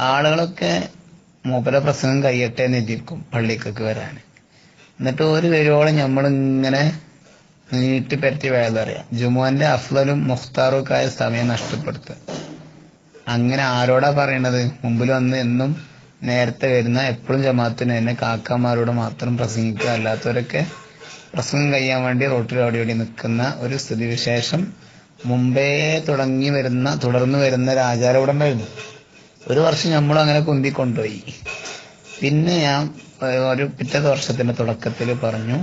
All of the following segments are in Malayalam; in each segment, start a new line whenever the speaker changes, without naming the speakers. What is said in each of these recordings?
ആളുകളൊക്കെ മൂപ്പര പ്രസംഗം കയ്യട്ടെ എന്ന് എഴുതിയിരിക്കും പള്ളിക്കൊക്കെ വരാൻ. എന്നിട്ട് ഒരു വരുവോളം നമ്മളിങ്ങനെ നീട്ടി പറ്റി വേദറിയാം ജുമുഅന്റെ അഫ്ലലും മുഖ്താറും ആയ സമയം നഷ്ടപ്പെടുത്തുക. അങ്ങനെ ആരോടാ പറയണത്? മുമ്പിൽ വന്ന് എന്നും നേരത്തെ വരുന്ന എപ്പോഴും ജമാത്തിന് തന്നെ കാക്കാമാരോട് മാത്രം പ്രസംഗിക്കുക. അല്ലാത്തവരൊക്കെ പ്രസംഗം കഴിയാൻ വേണ്ടി റോട്ടിൽ അവിടെ ഇവിടെ നിൽക്കുന്ന ഒരു സ്ഥിതിവിശേഷം മുമ്പേ തുടങ്ങി വരുന്ന തുടർന്ന് വരുന്ന ഒരു ആചാരം ഇവിടെ ഉണ്ടായിരുന്നു. ഒരു വർഷം നമ്മളും അങ്ങനെ കുന്തി കൊണ്ടുപോയി പിന്നെ ഞാൻ ഒരു പിറ്റേ വർഷത്തിന്റെ തുടക്കത്തിൽ പറഞ്ഞു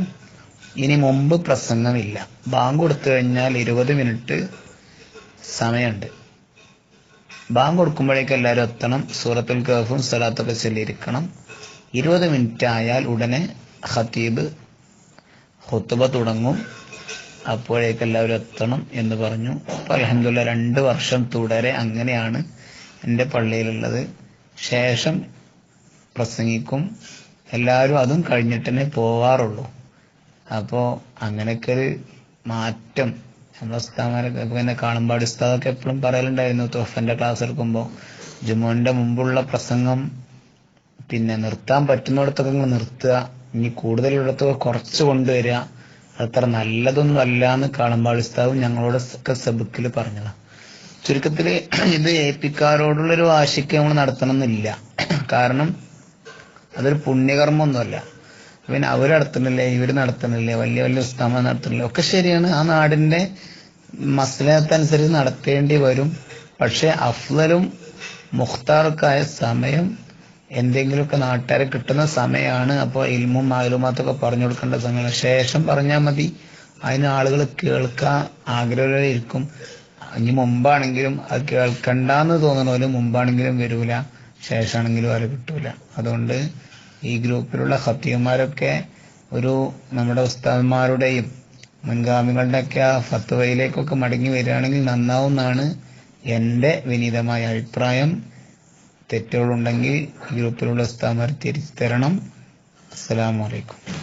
ഇനി മുമ്പ് പ്രസംഗമില്ല. ബാങ്ക് കൊടുത്തു കഴിഞ്ഞാൽ ഇരുപത് മിനിറ്റ് സമയമുണ്ട്. ബാങ്ക് കൊടുക്കുമ്പോഴേക്കും എല്ലാവരും എത്തണം. സൂറത്തുൽ കഹഫും സലാത്തൊക്കെ ചൊല്ലിയിരിക്കണം ഇരുപത് മിനിറ്റ് ആയാൽ ഉടനെ ഹത്തീബ് ഹുത്തുബ തുടങ്ങും. അപ്പോഴേക്കെല്ലാവരും എത്തണം എന്ന് പറഞ്ഞു. അപ്പൊ അലഹമില്ല രണ്ട് വർഷം തുടരെ അങ്ങനെയാണ് എന്റെ പള്ളിയിലുള്ളത്. ശേഷം പ്രസംഗിക്കും. എല്ലാവരും അതും കഴിഞ്ഞിട്ടേ പോവാറുള്ളൂ. അപ്പോൾ അങ്ങനെയൊക്കെ ഒരു മാറ്റം ഉസ്താമാരൊക്കെ പിന്നെ കാണുമ്പാട് ഉസ്താദൊക്കെ എപ്പോഴും പറയലുണ്ടായിരുന്നു തോഫന്റെ ക്ലാസ് എടുക്കുമ്പോൾ ജുമോന്റെ മുമ്പുള്ള പ്രസംഗം പിന്നെ നിർത്താൻ പറ്റുന്നിടത്തൊക്കെ നിങ്ങൾ നിർത്തുക. ഇനി കൂടുതലുള്ളിടത്തൊക്കെ കുറച്ച് കൊണ്ടുവരിക. അത്ര നല്ലതൊന്നും അല്ല എന്ന് കാണുമ്പാട് ഉസ്താവും ഞങ്ങളോട് ഒക്കെ സബുക്കിൽ പറഞ്ഞതാണ് ചുരുക്കത്തിൽ ഇത് ഏപ്പിക്കാരോടുള്ളൊരു വാശിക്ക് നമ്മൾ നടത്തണമെന്നില്ല കാരണം അതൊരു പുണ്യകർമ്മമൊന്നുമല്ല പിന്നെ അവർ നടത്തണില്ലേ ഇവർ നടത്തണില്ലേ വലിയ വലിയ ഉസ്താമ നടത്തണില്ലേ ഒക്കെ ശരിയാണ്. ആ നാടിന്റെ മസലത്തനുസരിച്ച് നടത്തേണ്ടി വരും. പക്ഷെ അഫ്ലലും മുഖ്താർക്കായ സമയം എന്തെങ്കിലുമൊക്കെ നാട്ടുകാരെ കിട്ടുന്ന സമയമാണ് അപ്പോൾ ഇൽമും മാലുമാത്തൊക്കെ പറഞ്ഞു കൊടുക്കേണ്ട സമയമാണ്. ശേഷം പറഞ്ഞാൽ മതി. അതിന് ആളുകൾ കേൾക്കാൻ ആഗ്രഹമായിരിക്കും ഇനി മുമ്പാണെങ്കിലും അത് കേൾക്കണ്ടെന്ന് തോന്നണോൽ മുമ്പാണെങ്കിലും വരൂല ശേഷമാണെങ്കിലും അവരെ കിട്ടൂല. അതുകൊണ്ട് ഈ ഗ്രൂപ്പിലുള്ള ഹത്തിയന്മാരൊക്കെ ഒരു നമ്മുടെ ഉസ്താദ്മാരുടെയും മുൻഗാമികളുടെയൊക്കെ ആ ഫത്വയിലേക്കൊക്കെ മടങ്ങി വരികയാണെങ്കിൽ നന്നാവുന്നാണ് എന്റെ വിനീതമായ അഭിപ്രായം. തെറ്റുകളുണ്ടെങ്കിൽ ഗ്രൂപ്പിലുള്ള ഉസ്താദ്മാർ തിരിച്ചു തരണം. അസ്സലാമു അലൈക്കും.